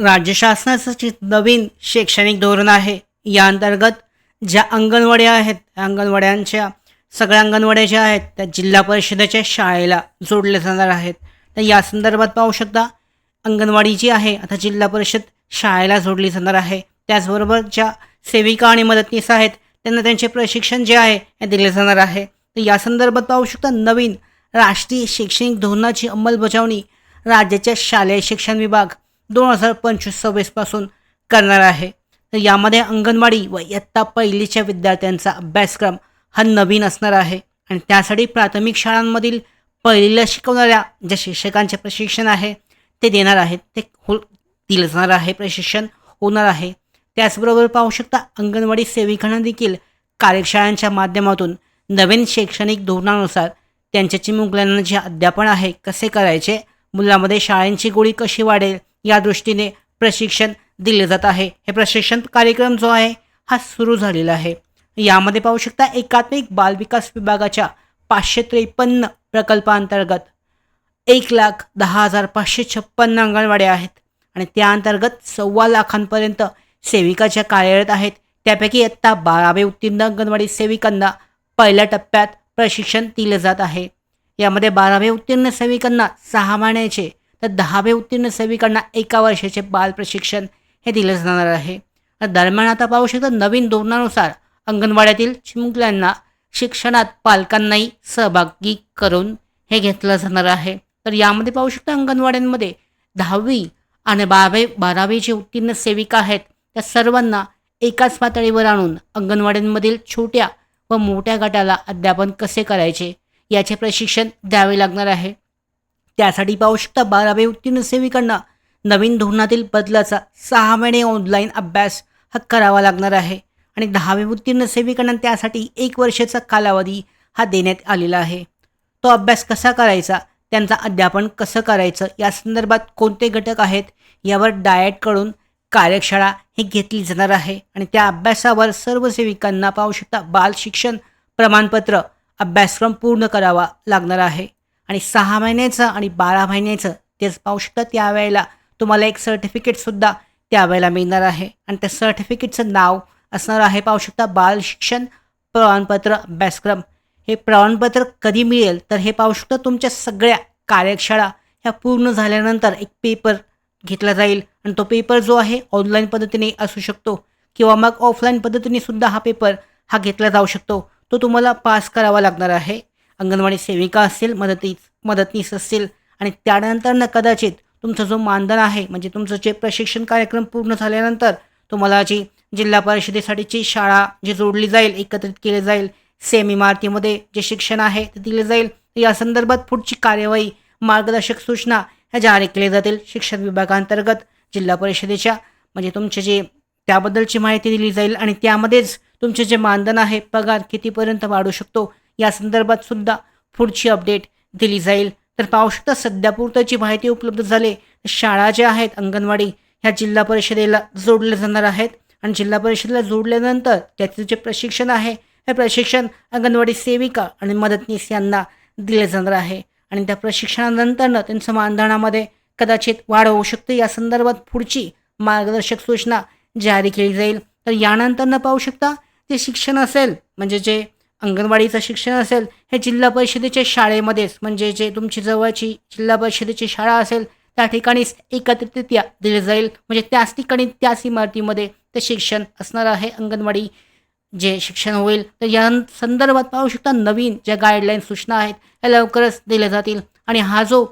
राज्य शासनाचं नवीन शैक्षणिक धोरण आहे. या अंतर्गत ज्या अंगणवाड्या आहेत त्या अंगणवाड्यांच्या सगळ्या अंगणवाड्या ज्या आहेत त्या जिल्हा परिषदेच्या शाळेला जोडल्या जाणार आहेत. तर या संदर्भात पाहू शकता अंगणवाडी जी आहे आता जिल्हा परिषद शाळेला जोडली जाणार आहे. त्याचबरोबर ज्या सेविका आणि मदतनीस आहेत त्यांना त्यांचे प्रशिक्षण जे आहे हे दिले जाणार आहे. तर या संदर्भात पाहू शकता नवीन राष्ट्रीय शैक्षणिक धोरणाची अंमलबजावणी राज्याच्या शालेय शिक्षण विभाग दोन हजार पंचवीस सव्वीसपासून करणार आहे. तर यामध्ये अंगणवाडी व इयत्ता पहिलीच्या विद्यार्थ्यांचा अभ्यासक्रम हा नवीन असणार आहे. आणि त्यासाठी प्राथमिक शाळांमधील पहिलीला शिकवणाऱ्या ज्या शिक्षकांचे प्रशिक्षण आहे ते देणार आहेत ते हो दिलं जाणार आहे प्रशिक्षण होणार आहे. त्याचबरोबर पाहू शकता अंगणवाडी सेविकांना देखील कार्यशाळांच्या माध्यमातून नवीन शैक्षणिक धोरणानुसार त्यांच्या चिमुकल्यांना जे अध्यापन आहे कसे करायचे मुलामध्ये शाळांची गोळी कशी वाढेल या दृष्टीने प्रशिक्षण दिले जात आहे. हे प्रशिक्षण कार्यक्रम जो आहे हा सुरू झालेला आहे. यामध्ये पाहू शकता एकात्मिक बालविकास विभागाच्या पाचशे त्रेपन्न प्रकल्पांतर्गत एक लाख दहा हजार पाचशे छप्पन्न अंगणवाड्या आहेत आणि त्या अंतर्गत सव्वा लाखांपर्यंत सेविका ज्या कार्यरत आहेत. त्यापैकी इयत्ता बारावे उत्तीर्ण अंगणवाडी सेविकांना पहिल्या टप्प्यात प्रशिक्षण दिले जात आहे. यामध्ये बारावे उत्तीर्ण सेविकांना सहा महिन्याचे तर दहावे उत्तीर्ण सेविकांना एका वर्षाचे बाल प्रशिक्षण हे दिलं जाणार आहे. दरम्यान आता पाहू शकता नवीन धोरणानुसार अंगणवाड्यातील चिमुकल्यांना शिक्षणात पालकांनाही सहभागी करून हे घेतलं जाणार आहे. तर यामध्ये पाहू शकता अंगणवाड्यांमध्ये दहावी आणि बारावी बारावी जे उत्तीर्ण सेविका आहेत त्या सर्वांना एकाच पातळीवर आणून अंगणवाड्यांमधील छोट्या व मोठ्या गटाला अध्यापन कसे करायचे याचे प्रशिक्षण द्यावे लागणार आहे. त्यासाठी पाहू शकता बारावी उत्तीर्ण सेविकांना नवीन धोरणातील बदलाचा सहा महिने ऑनलाईन अभ्यास हा करावा लागणार आहे. आणि दहावी उत्तीर्ण सेविकांना त्यासाठी एक वर्षाचा कालावधी हा देण्यात आलेला आहे. तो अभ्यास कसा करायचा? त्यांचा अध्यापन कसं करायचं? या संदर्भात कोणते घटक आहेत? यावर डायटकडून कार्यशाळा ही घेतली जाणार आहे. आणि त्या अभ्यासावर सर्व सेविकांना पाहू शकता बाल शिक्षण प्रमाणपत्र अभ्यासक्रम पूर्ण करावा लागणार आहे. आणि सहा महिन्याचं आणि बारा महिन्याचं तेच पाहू शकता त्यावेळेला. तुम्हाला एक सर्टिफिकेटसुद्धा त्यावेळेला मिळणार आहे. आणि त्या सर्टिफिकेटचं नाव असणार आहे पाहू शकता बाल शिक्षण प्रमाणपत्र अभ्यासक्रम. हे प्रमाणपत्र कधी मिळेल? तर हे पाहू शकता तुमच्या सगळ्या कार्यशाळा ह्या पूर्ण झाल्यानंतर एक पेपर घेतला जाईल. आणि तो पेपर जो आहे ऑनलाईन पद्धतीने असू शकतो किंवा मग ऑफलाईन पद्धतीने सुद्धा हा पेपर हा घेतला जाऊ शकतो. तो तुम्हाला पास करावा लागणार आहे. अंगणवाडी सेविका असतील मदतीस मदतनीस असतील आणि त्यानंतर कदाचित तुमचा जो मानधन आहे म्हणजे तुमचं जे प्रशिक्षण कार्यक्रम पूर्ण झाल्यानंतर तुम्हाला जी जिल्हा परिषदेसाठीची शाळा जी जोडली जाईल एकत्रित केली जाईल सेम इमारतीमध्ये जे शिक्षण आहे ते दिले जाईल या संदर्भात पुढची कार्यवाही मार्गदर्शक सूचना ह्या जारी केल्या जातील शिक्षण विभागांतर्गत जिल्हा परिषदेच्या. म्हणजे तुमचे जे त्याबद्दलची माहिती दिली जाईल आणि त्यामध्येच तुमचे जे मानधन आहे पगार कितीपर्यंत वाढू शकतो या संदर्भात सुद्धा पुढची अपडेट दिली जाईल. तर पाहू शकता सध्यापुरताची माहिती उपलब्ध झाली. शाळा ज्या आहेत अंगणवाडी ह्या जिल्हा परिषदेला जोडल्या जाणार आहेत. आणि जिल्हा परिषदेला जोडल्यानंतर त्याचं जे प्रशिक्षण आहे हे प्रशिक्षण अंगणवाडी सेविका आणि मदतनीस यांना दिले जाणार आहे. आणि त्या प्रशिक्षणानंतरनं त्यांचं मानधनामध्ये कदाचित वाढ होऊ शकते. या संदर्भात पुढची मार्गदर्शक सूचना जारी केली जाईल. तर यानंतरनं पाहू शकता जे शिक्षण असेल म्हणजे जे अंगणवाडीचं शिक्षण असेल हे जिल्हा परिषदेच्या शाळेमध्येच म्हणजे जे तुमची जवळची जिल्हा परिषदेची शाळा असेल त्या ठिकाणीच एकत्रितरित्या दिले जाईल. म्हणजे त्याच ठिकाणी त्याच इमारतीमध्ये ते शिक्षण असणार आहे. अंगणवाडी जे शिक्षण होईल तर या संदर्भात पाहू शकता नवीन ज्या गाईडलाईन सूचना आहेत त्या लवकरच दिल्या जातील. आणि हा जो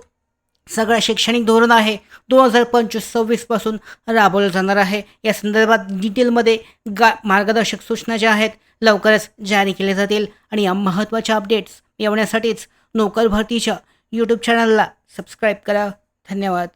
सगळा शैक्षणिक धोरण आहे दोन हजार पंचवीस सव्वीसपासून राबवलं जाणार आहे. या संदर्भात डिटेलमध्ये गा मार्गदर्शक सूचना ज्या आहेत लवकरच जारी केले जातील. आणि या महत्त्वाच्या अपडेट्स येवण्यासाठीच नोकर भरतीच्या यूट्यूब चॅनलला सबस्क्राईब करा. धन्यवाद.